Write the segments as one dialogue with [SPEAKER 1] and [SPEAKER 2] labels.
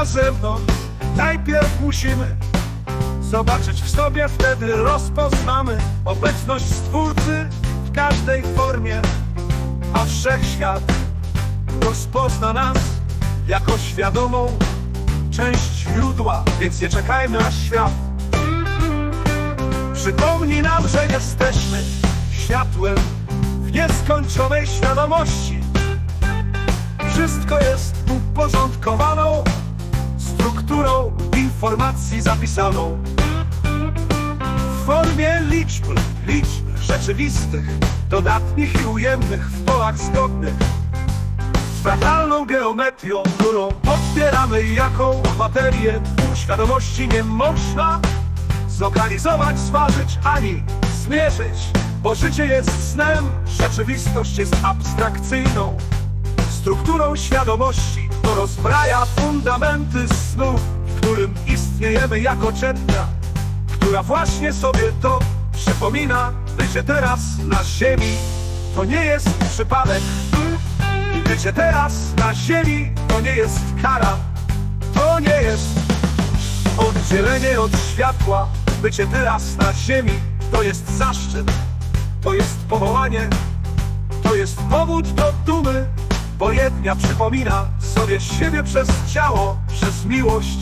[SPEAKER 1] na zewnątrz Najpierw musimy Zobaczyć w sobie, wtedy rozpoznamy Obecność Stwórcy w każdej formie A wszechświat rozpozna nas Jako świadomą część źródła Więc nie czekajmy na świat Przypomnij nam, że jesteśmy światłem w nieskończonej świadomości. Wszystko jest uporządkowaną strukturą informacji zapisaną. W formie liczb, liczb rzeczywistych, dodatnich i ujemnych w polach zgodnych. Z fatalną geometrią, którą odbieramy jaką materię świadomości nie można zlokalizować, zważyć ani zmierzyć, bo życie jest snem, rzeczywistość jest abstrakcyjną strukturą świadomości, to rozbraja fundamenty snu, w którym istniejemy jako czerwia, która właśnie sobie to przypomina, bycie teraz na ziemi to nie jest przypadek. Bycie teraz na ziemi to nie jest kara, to nie jest Oddzielenie od światła, bycie teraz na ziemi, to jest zaszczyt, to jest powołanie, to jest powód do dumy, bo jedna przypomina sobie siebie przez ciało, przez miłość.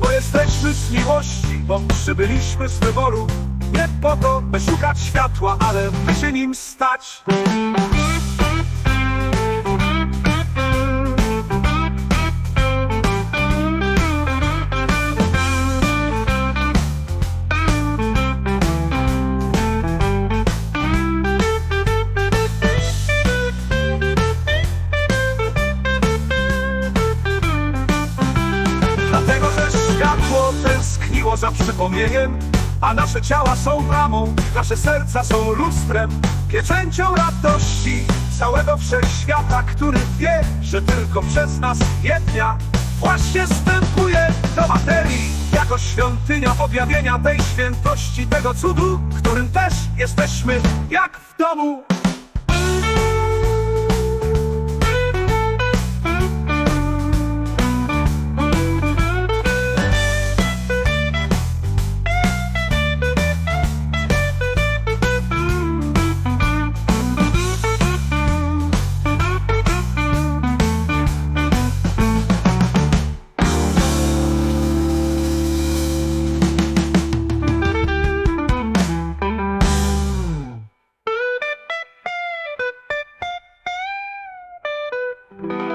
[SPEAKER 1] Bo jesteśmy z miłości, bo przybyliśmy z wyboru, nie po to, by szukać światła, ale by się nim stać. Tęskniło za przypomnieniem A nasze ciała są bramą, nasze serca są lustrem Pieczęcią radości całego wszechświata Który wie, że tylko przez nas jedna Właśnie wstępuje do materii. Jako świątynia objawienia tej świętości Tego cudu, którym też jesteśmy jak w domu Thank you.